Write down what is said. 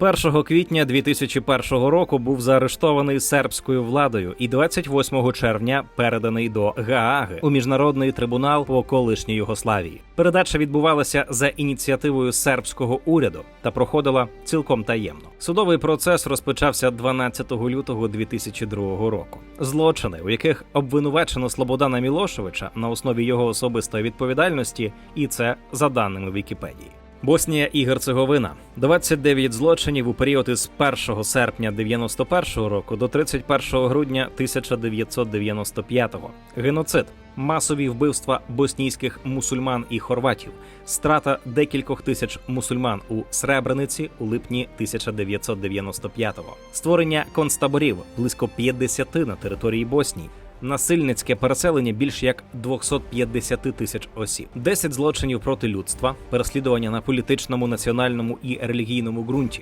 1 квітня 2001 року був заарештований сербською владою і 28 червня переданий до Гааги у міжнародний трибунал по колишній Югославії. Передача відбувалася за ініціативою сербського уряду та проходила цілком таємно. Судовий процес розпочався 12 лютого 2002 року. Злочини, у яких обвинувачено Слободана Мілошевича на основі його особистої відповідальності, і це за даними Вікіпедії. Боснія і Герцеговина. 29 злочинів у період із 1 серпня 91 року до 31 грудня 1995. Геноцид, масові вбивства боснійських мусульман і хорватів, страта декількох тисяч мусульман у Сребрениці у липні 1995-го, створення концтаборів. Близько 50 на території Боснії. Насильницьке переселення більш як 250 тисяч осіб, 10 злочинів проти людства, переслідування на політичному, національному і релігійному ґрунті,